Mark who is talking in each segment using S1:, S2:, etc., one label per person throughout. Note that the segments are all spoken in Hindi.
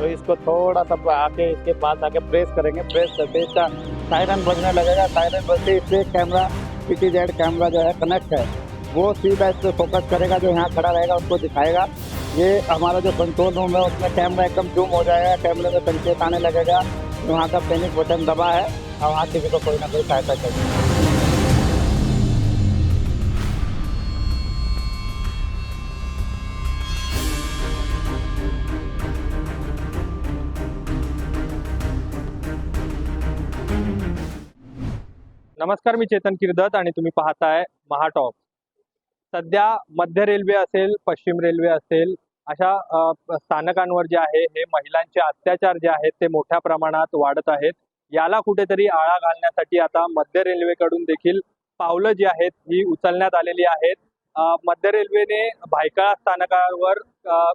S1: तो इसको थोड़ा सा आके इसके पास आके प्रेस करेंगे प्रेस करके इसका सायरन बजने लगेगा। सायरन बजते इससे कैमरा पी जेड कैमरा जो है कनेक्ट है। वो सीधा इस पर फोकस करेगा, जो यहाँ खड़ा रहेगा उसको दिखाएगा। ये हमारा जो कंट्रोल रूम है, उसमें कैमरा एकदम जूम हो जाएगा कैमरे में संकेत आने लगेगा। वहाँ का पैनिक बटन दबा है और वहाँ किसी को कोई ना कोई सहायता चाहिए।
S2: नमस्कार मी चेतन किर्दत आणि तुम्ही पाहताय महाटॉप. सध्या मध्य रेल्वे असेल पश्चिम रेल्वे असेल अशा स्थानकांवर जे आहे हे महिलांचे अत्याचार जे आहेत ते मोठ्या प्रमाणात वाढत आहेत. याला कुठेतरी आळा घालण्यासाठी आता मध्य रेल्वेकडून देखील पावलं जी आहेत ही उचलण्यात आलेली आहेत. मध्य रेल्वेने भायखळा स्थानकावर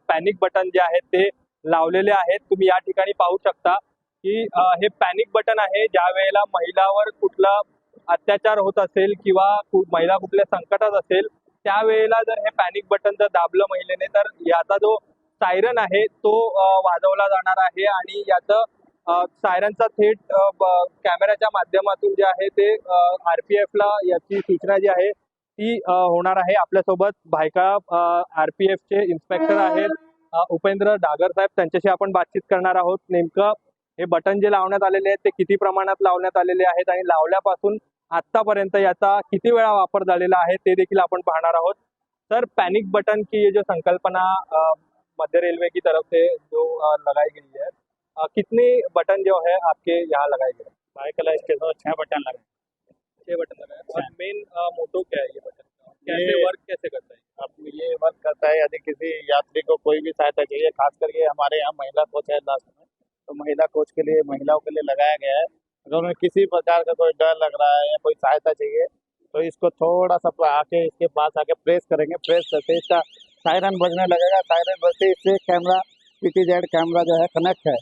S2: पॅनिक बटन जे आहेत ते लावलेले आहेत. तुम्ही या ठिकाणी पाहू शकता की हे पॅनिक बटन आहे ज्या वेळेला महिलावर कुठला अत्याचार होत असेल किंवा महिला कुठल्या संकटात असेल त्यावेळेला जर हे पॅनिक बटन जर दाबलं महिलेने तर याचा जो सायरन आहे तो वाजवला जाणार आहे आणि याचं सायरनचा थेट कॅमेऱ्याच्या माध्यमातून जे आहे ते आरपीएफ ला याची सूचना जी आहे ती होणार आहे. आपल्यासोबत भायखळा आरपीएफ चे इन्स्पेक्टर आहेत उपेंद्र डागर साहेब. त्यांच्याशी आपण बातचीत करणार आहोत. नेमकं हे बटन जे लावण्यात आलेले आहेत ते किती प्रमाणात लावण्यात आलेले आहेत आणि लावल्यापासून आतापर्यंत याचा किती वेळा वापर झालेला आहे ते देखील आपण पाहणार आहोत. सर पैनिक बटन की ये जो संकल्पना मध्य रेलवे की तरफ़ से जो लगाई गई है कितने बटन जो है आपके यहाँ लगाए गए
S1: भाईकला स्टेशन छह बटन लगे
S2: छह बटन लगाए। और मेन मोटो क्या है ये बटन का? कैसे वर्क कैसे करता है?
S1: अब ये वर्क करता है यदि किसी यात्री को कोई भी सहायता चाहिए खास करके हमारे यहाँ महिला कोच है लास्ट में। तो महिला कोच के लिए महिलाओं के लिए लगाया गया है। अगर उन्हें किसी प्रकार का कोई डर लग रहा है या कोई सहायता चाहिए तो इसको थोड़ा सा आके इसके पास आके प्रेस करेंगे, प्रेस करके इसका सायरन बजने लगेगा। सायरन बजते इससे कैमरा पी जेड कैमरा जो है कनेक्ट है।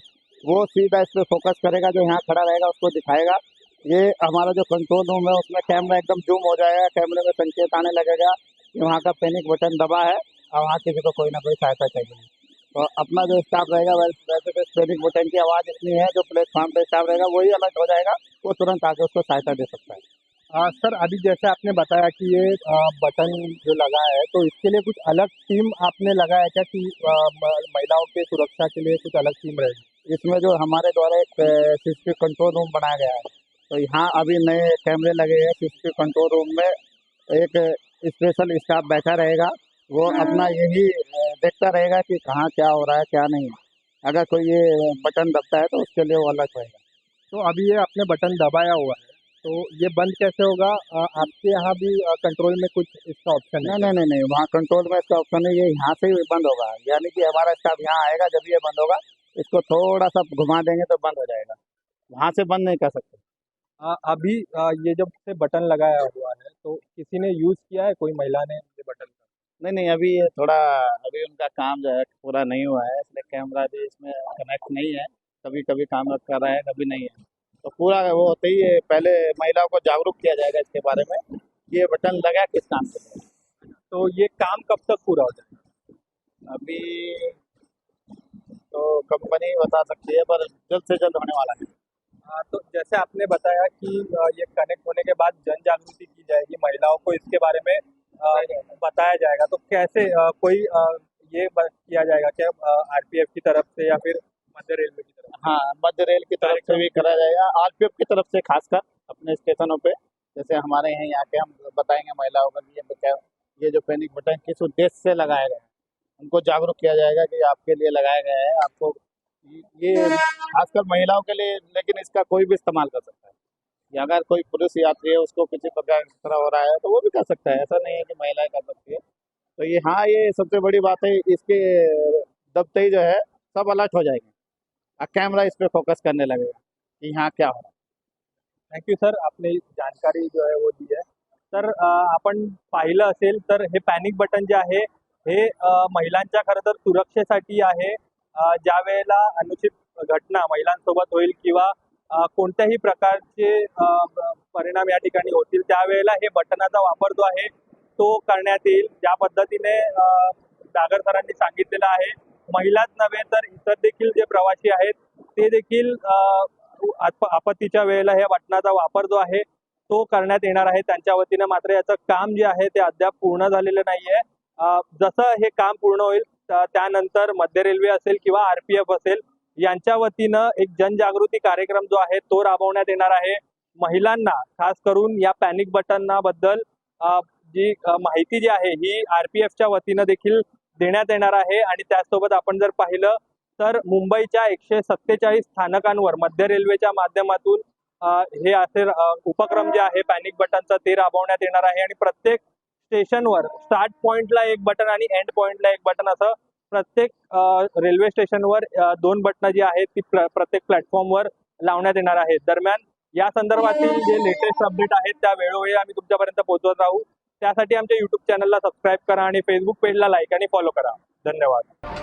S1: वो सीधा इस पर फोकस करेगा, जो यहाँ खड़ा रहेगा उसको दिखाएगा। ये हमारा जो कंट्रोल रूम है, उसमें कैमरा एकदम जूम हो जाएगा कैमरे में संकेत आने लगेगा कि वहाँ का पैनिक बटन दबा है और वहाँ किसी को कोई ना कोई सहायता चाहिए। तो अपना जो स्टाफ रहेगा वैसे वैसे तो पैनिक बटन की आवाज़ इतनी है जो प्लेटफॉर्म पे स्टाफ रहेगा वही अलर्ट हो जाएगा वो तुरंत आके उसको सहायता दे सकता है।
S3: हाँ सर अभी जैसे आपने बताया कि ये अ, बटन जो लगा है तो इसके लिए कुछ अलग टीम आपने लगाया क्या कि महिलाओं के सुरक्षा के लिए कुछ अलग टीम रहेगी?
S1: इसमें जो हमारे द्वारा एक सीसीटीवी कंट्रोल रूम बनाया गया है। तो यहाँ अभी नए कैमरे लगे हैं सीसीटीवी कंट्रोल रूम में एक स्पेशल स्टाफ बैठा रहेगा। वो अपना यही देखता रहेगा कि कहाँ क्या हो रहा है क्या नहीं। अगर कोई ये बटन दबता है तो उसके लिए वो अलग रहेगा
S3: तो अभी ये आपने बटन दबाया हुआ है तो ये बंद कैसे होगा? आपके यहाँ भी कंट्रोल में कुछ इसका ऑप्शन है
S1: नहीं नहीं नहीं नहीं वहाँ कंट्रोल में इसका ऑप्शन है ये यहाँ से ही बंद होगा। यानी कि हमारा स्टाफ यहाँ आएगा जब ये बंद होगा इसको थोड़ा सा घुमा देंगे तो बंद हो जाएगा। वहाँ से बंद नहीं कर सकते।
S2: अ, अभी अ, ये जब से बटन लगाया हुआ है तो किसी ने यूज़ किया है? कोई महिला ने
S1: नहीं नहीं अभी थोड़ा अभी उनका काम जो है पूरा नहीं हुआ है इसलिए कैमरा भी इसमें कनेक्ट नहीं है। कभी कभी काम कर रहा है कभी नहीं है। तो पूरा वो होते ही पहले महिलाओं को जागरूक किया जाएगा इसके बारे में ये बटन लगा किस काम के
S2: तो ये काम कब तक पूरा हो जाएगा?
S1: अभी तो कंपनी बता सकती है पर जल्द से जल्द होने वाला है।
S2: हाँ, तो जैसे आपने बताया कि ये कनेक्ट होने के बाद जन जागृति की जाएगी महिलाओं को इसके बारे में। बताया जाएगा। तो कैसे कोई ये किया जाएगा क्या आरपीएफ की तरफ़ से या फिर मध्य रेलवे की तरफ़
S1: हाँ मध्य रेल की तरफ़ से भी करा जाएगा। आरपीएफ की तरफ़ से खासकर अपने स्टेशनों पे जैसे हमारे यहाँ यहाँ के हम बताएँगे महिलाओं का कि ये ये जो पैनिक बटन किस उद्देश्य से लगाया गया है। उनको जागरूक किया जाएगा कि आपके लिए लगाया गया है आपको ये खासकर महिलाओं के लिए लेकिन इसका कोई भी इस्तेमाल कर सकता है। कि अगर कोई पुरुष यात्री है उसको किसी प्रकार की तरह हो रहा है तो वो भी कर सकता है। ऐसा नहीं है कि महिलाएँ कर सकती है। तो ये हाँ ये सबसे बड़ी बात है इसके दबते ही जो है सब अलर्ट हो जाएँगे। और कैमरा इस पर फोकस करने लगेगा कि यहाँ क्या हो रहा है।
S2: थँक्यू सर आपने जानकारी जो है वो दी है। सर अ, आपण पाहिलं असेल तर हे पॅनिक बटन जे हे अ, महिलांच्या खरं तर सुरक्षेसाठी आहे. ज्या वेळेला अनुचित घटना महिलांसोबत अ, कोणत्याही प्रकारचे परिणाम या ठिकाणी होतील त्यावेळेला हे बटनाचा वापर जो आहे तो करण्यात येईल. ज्या पद्धतीने अ, डागर सरांनी सांगितलेलं आहे महिलाच नव्हे तर इतर देखील जे प्रवासी आहेत ते देखील आपत्तीच्या वेळेला ह्या बटनाचा वापर जो आहे तो करण्यात येणार आहे. त्यांच्या वतीने मात्र याचं काम जे आहे ते अद्याप पूर्ण झालेलं नाहीये. जसं हे काम पूर्ण होईल त्यानंतर मध्य रेल्वे असेल किंवा आरपीएफ असेल यांच्या वतीनं एक जनजागृती कार्यक्रम जो आहे तो राबवण्यात येणार आहे. महिलांना खास करून या पॅनिक बटना बद्दल जी माहिती जी आहे ही आरपीएफच्या वतीनं देखील देण्यात येणार आहे. आणि त्याचसोबत आपण जर पाहिलं तर मुंबईच्या एकशे सत्तेचाळीस स्थानकांवर मध्य रेल्वेच्या माध्यमातून हे असे उपक्रम जे आहे पॅनिक बटनचा ते राबवण्यात येणार आहे. आणि प्रत्येक स्टेशनवर स्टार्ट पॉइंटला एक बटन आणि एंड पॉइंटला एक बटन असं प्रत्येक रेल्वे स्टेशनवर दोन बटणं जी आहेत ती प्रत्येक प्लॅटफॉर्मवर लावण्यात येणार आहेत. दरम्यान या संदर्भातील जे लेटेस्ट अपडेट आहेत त्या वेळोवेळी आम्ही तुमच्यापर्यंत पोहोचवत राहू. त्यासाठी आमच्या युट्यूब चॅनलला सबस्क्राईब करा आणि फेसबुक पेजला लाईक आणि फॉलो करा. धन्यवाद.